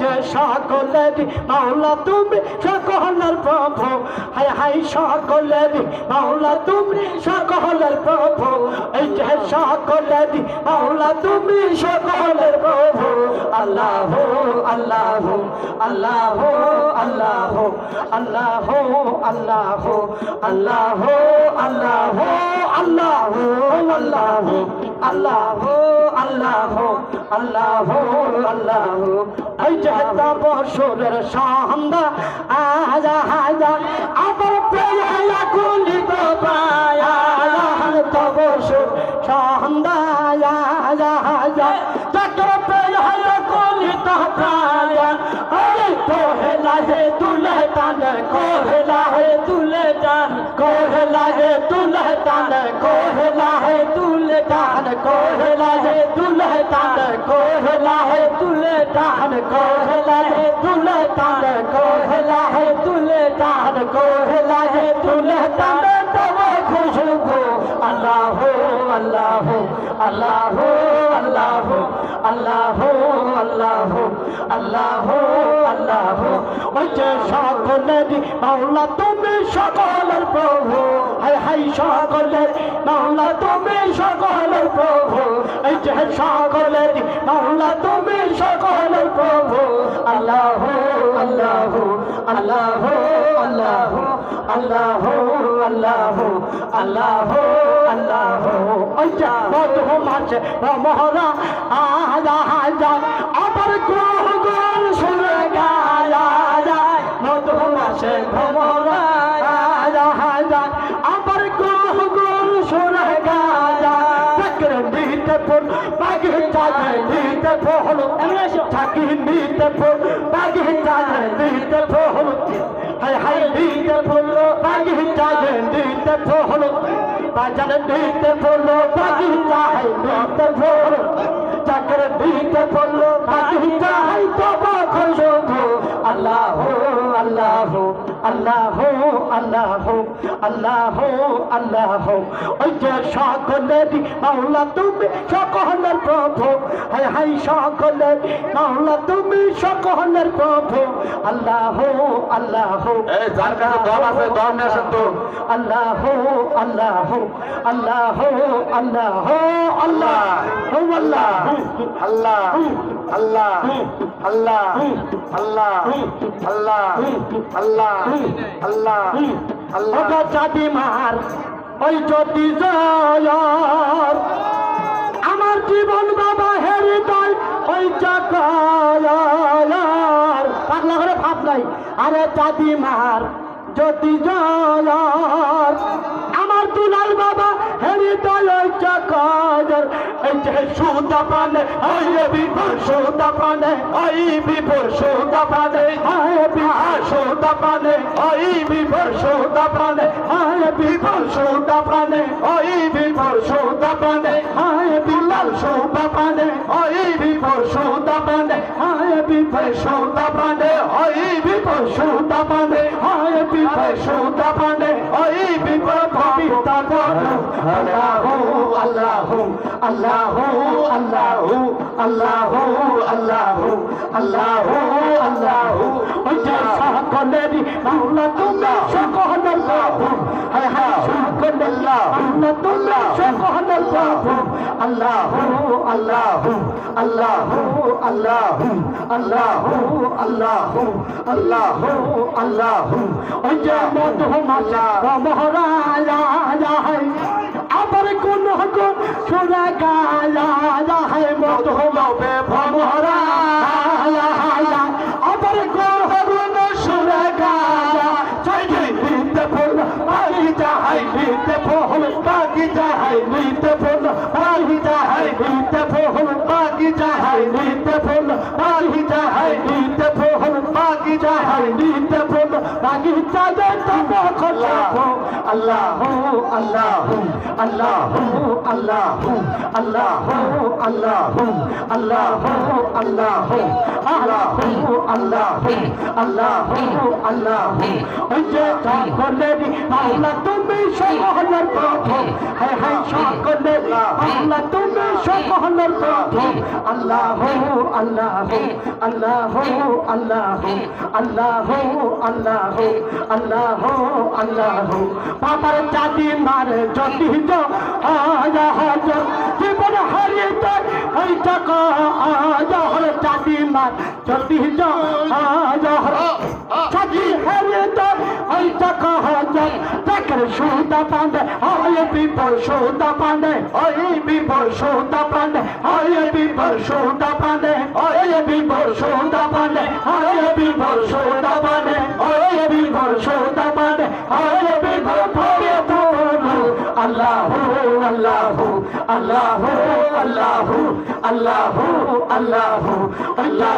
যে সকলের মাওলা তুমি সকলের প্রভু হাই হাই সকলের মাওলা তুমি সকলের প্রভু এই যে সকলের মাওলা তুমি সকলের প্রভু আল্লাহ আল্লাহ আল্লাহ আল্লাহ আল্লাহ আল্লাহ আল্লাহ আল্লাহ আল্লাহ আল্লাহ আল্লাহ আল্লাহ আল্লাহ আল্লাহ এই যে বছরের সন্ধ্যা, আজা হাজা আবার পেয়া। গুলিত পায়া তবসর সন্ধ্যা, আজা হাজা চক্র পেয়া গুলিত পায়া। আরে কোহেলা হে তুলে টান কোহেলা হে তুলে টান কোহেলা হে তুলে টান কোহেলা হে তুলে টান কোহেলা হে তুলে টান কোহেলা হে তুলে টান কোহেলা হে তুলে টান কোহেলা হে তুলে টান কোহেলা হে তুলে টান তব খুশবু। আল্লাহ আল্লাহ আল্লাহ আল্লাহ আল্লাহ আল্লাহ আল্লাহ আল্লাহ। ওই যে সকলের মাওলা তুমি সকলের প্রভু। হাই হাই সকলের মাওলা তুমি যে সকলের মাওলা, তুমি সকলের প্রভু। আল্লাহ আল্লাহ আল্লাহ আল্লাহ আল্লাহ আল্লাহ আল্লাহ আল্লাহ। মধু মাছে মহরা আজা আবার poholu Takin bite pol Bagi hitajen dite poholu Hay hay dite polo Bagi hitajen dite poholu Bajan dite polo Bagi hitajen dite poholu Chakra dite polo Bagi hitajen আল্লাহ আল্লাহ আল্লাহ ওই যে সকলের মাওলা তুমি সকলের প্রভু। হাই হাই সকলের মাওলা তুমি সকলের প্রভু। আল্লাহ আল্লাহ যার কাছে দম আছে দম নিয়ে আসেন তো। আল্লাহ আল্লাহ আল্লাহ আল্লাহ আল্লাহ আল্লাহ আল্লাহ আল্লাহ আল্লাহ। আল্লাহ আল্লাহ আল্লাহ আল্লাহ আল্লাহ। চাঁদি মার ওই জয়ার, আমার জীবন বাবা হেরি তাই ওই চাকার পাগলা করে ভাব নাই। আরে চাঁদি মার জ্যোতি জয়ার আমার দুলাল বাবা হেরি ওই চাকার এই যে সুদা পানে ওই বিপুর সুদা পানে ওই বিপুর সুদা পানে আয় বিহার সুদা পানে ওই বিপুর সুদা পানে আয় বিপুর সুদা পানে ওই বিপুর সুদা পানে আয় বিলাল সুদা পানে ওই বিপুর সুদা পানে আয় বিপুর সুদা পানে ওই বিপুর সুদা পানে আয় বিপুর সুদা সকলেরই মাওলা তুমি সকল সকলের মাওলা তুমি সকল আল্লাহ আল্লাহু আল্লাহু আল্লাহু আল্লাহু আল্লাহু আল্লাহু আল্লাহু। ওই যে মধুমালা মহরালা আবার কোন হকো সুরা গালা হয় মধুমাবে ভমহরালা আবার কোন হকো সুরা গালা চাই নিতে ফুল পারি যাহাই নিতে ফুল পারি যাহাই নিতে ফুল পারি যাহাই নিতে পাগি যাহাই নিতে ফুল পাগি যাহাই নিতে ফুল পাগি যাহাই নিতে ফুল পাগি চাঁদে তব খোলা আল্লাহ আল্লাহ আল্লাহ আল্লাহ আল্লাহ আল্লাহ আল্লাহ আল্লাহ আল্লাহ আল্লাহ আল্লাহ আল্লাহ। ওই যে সকলের আল্লাহ তুমি চাঁদি মারে যদি খরিদার ওই তক জহর চাঁদি মার চলি জহর। চাঁদি খরিদার ওই তক হাজার তাকের সুতা পান্ডে হয় বিপর সুতা পান্ডে ওই বিপর সুতা পান্ডে হয় বিপর সুতা পান্ডে ওই বিপর সুতা পান্ডে হয় বিপর সুতা পান্ডে ওই বিপর সুতা পান্ডে হয় বিপর আল্লাহ আল্লাহ আল্লাহ। আল্লাহ আল্লাহ আল্লাহ আল্লাহ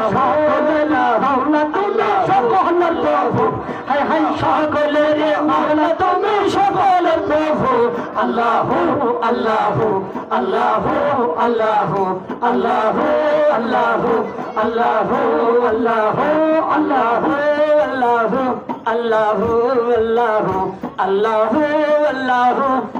সকলের প্রভু হাই হাই সকলের মাওলা তুমি সকলের প্রভু আল্লাহ আল্লাহ আল্লাহ আল্লাহ আল্লাহ আল্লাহ আল্লাহ আল্লাহ আল্লাহ আল্লাহ আল্লাহ আল্লাহ আল্লাহ আল্লাহ